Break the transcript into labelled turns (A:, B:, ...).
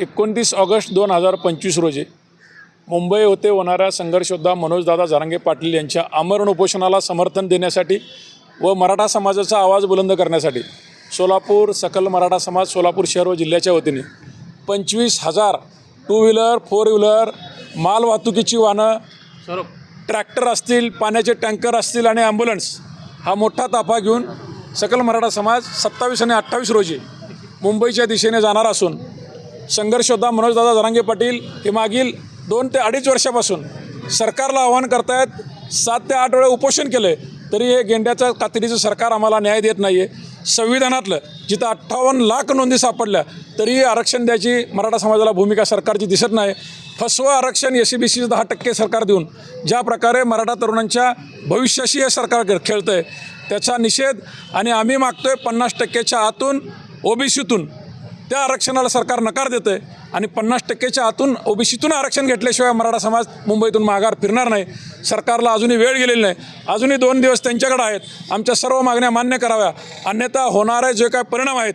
A: एकोणतीस ऑगस्ट दोन हजार पंचवीस रोजी मुंबई होते होणाऱ्या संघर्षयोद्धा मनोजदादा जारांगे पाटील यांच्या आमरण उपोषणाला समर्थन देण्यासाठी व मराठा समाजाचा आवाज बुलंद करण्यासाठी सोलापूर सकल मराठा समाज सोलापूर शहर व जिल्ह्याच्या वतीने पंचवीस हजार टू व्हीलर फोर व्हीलर माल वाहतुकीची वाहनं ट्रॅक्टर असतील पाण्याचे टँकर असतील आणि ॲम्ब्युलन्स हा मोठा ताफा घेऊन सकल मराठा समाज सत्तावीस आणि अठ्ठावीस रोजी मुंबईच्या दिशेने जाणार असून संघर्षयोद्धा मनोजदादा जरांगे पाटील हे मागील दोन ते अडीच वर्षापासून सरकारला आव्हान करतायत सात ते आठ वेळा उपोषण केलं आहे तरी हे गेंड्याचं कातडीचं सरकार आम्हाला न्याय देत नाही आहे संविधानातलं जिथं अठ्ठावन्न लाख नोंदी सापडल्या तरीही आरक्षण द्यायची मराठा समाजाला भूमिका सरकारची दिसत नाही. फसवं आरक्षण एस सी बी सी दहा टक्के सरकार देऊन ज्या प्रकारे मराठा तरुणांच्या भविष्याशी हे सरकार खेळतं आहे त्याचा निषेध आणि आम्ही मागतोय पन्नास टक्क्याच्या आतून ओबीसीतून त्या आरक्षणाला सरकार नकार देतं आहे आणि पन्नास टक्केच्या आतून ओबीसीतून आरक्षण घेतल्याशिवाय मराठा समाज मुंबईतून माघार फिरणार नाही. सरकारला अजूनही वेळ गेलेली नाही. अजूनही दोन दिवस त्यांच्याकडे आहेत. आमच्या सर्व मागण्या मान्य कराव्या. अन्यथा होणारे जे काय परिणाम आहेत